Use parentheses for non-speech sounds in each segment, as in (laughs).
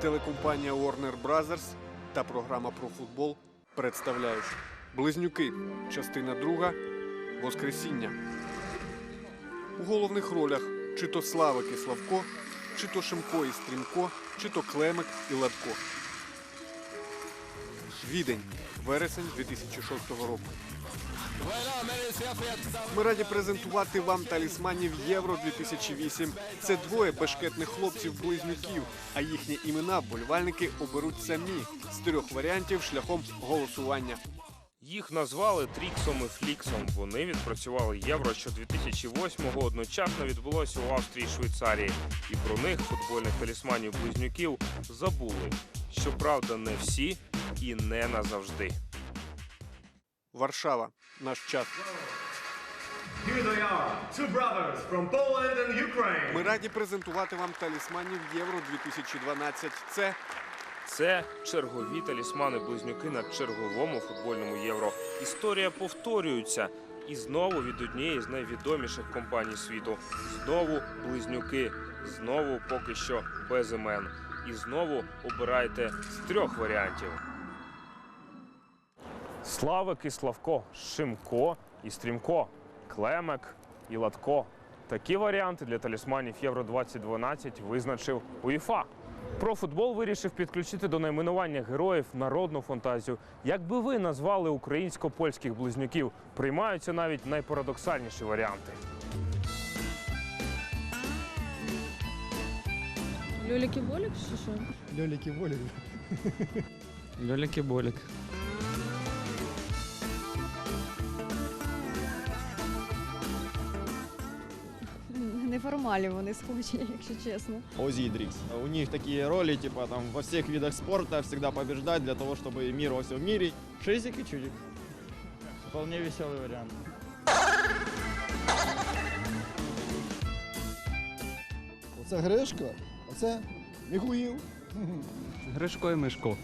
телекомпанія Warner Brothers та програма про футбол представляють Близнюки. Частина друга. Воскресіння. У головних ролях чи то Славик і Славко, чи то Шимко і Стрімко, чи то Клемик і Ладко. Відень. Вересень 2006 року. Ми раді презентувати вам талісманів Євро 2008. Це двоє бешкетних хлопців-близнюків, а їхні імена вболівальники оберуть самі з трьох варіантів шляхом голосування. Їх назвали Тріксом і Фліксом. Вони відпрацювали євро, що 2008-го одночасно відбулося у Австрії і Швейцарії. І про них футбольних талісманів близнюків забули. Щоправда, не всі і не назавжди. Варшава. Наш час. Ми раді презентувати вам талісманів Євро 2012. Це Це чергові талісмани близнюки на черговому футбольному євро. Історія повторюється. І знову від однієї з найвідоміших компаній світу. Знову близнюки. Знову поки що без імен. І знову обирайте з трьох варіантів. Славик і Славко, Шимко і Стрімко, Клемек і Латко. Такі варіанти для талісманів Євро 2012 визначив УЄФА. Про футбол вирішив підключити до найменування героїв народну фантазію. Як би ви назвали українсько-польських близнюків, приймаються навіть найпарадоксальніші варіанти. Льоліки болік чи що? Льоліки волі. Льолік і болік. Неформалі вони схожі, (laughs) якщо чесно. Ози и Дрикс. У них такие роли, типа там во всех видах спорта всегда побеждать для того, чтобы мир во всем мире. Шизик і чудик. Вполне веселий варіант. Оце Гришко, а це Міхуїл. Гришко і Мишко.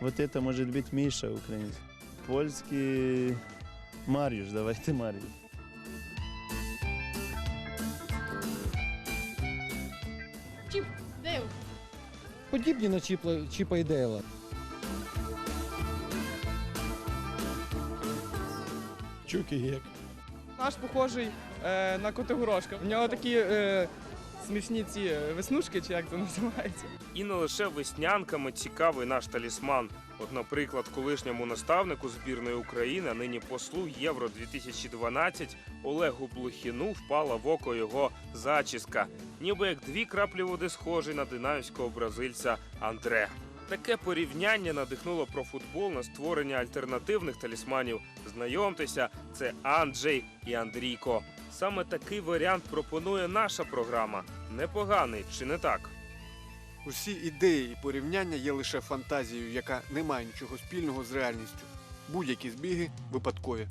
Вот это может быть Миша украинский. Польский Марьюш, давайте Марьюш. Чіп, Дейл. Подібні на Чіпла, Чіпа і Дейла. Чук Гек. Наш похожий е, на Котигорошка. В нього такі е, смішні ці е, веснушки, чи як це (laughs) називається. І не лише веснянками цікавий наш талісман. От, наприклад, колишньому наставнику збірної України, нині послу Євро 2012 Олегу Блохіну впала в око його зачіска, ніби як дві краплі води схожий на динамівського бразильця Андре. Таке порівняння надихнуло про футбол на створення альтернативних талісманів. Знайомтеся, це Анджей і Андрійко. Саме такий варіант пропонує наша програма. Непоганий, чи не так? усі ідеї і порівняння є лише фантазією, яка не має нічого спільного з реальністю. Будь-які збіги випадкові.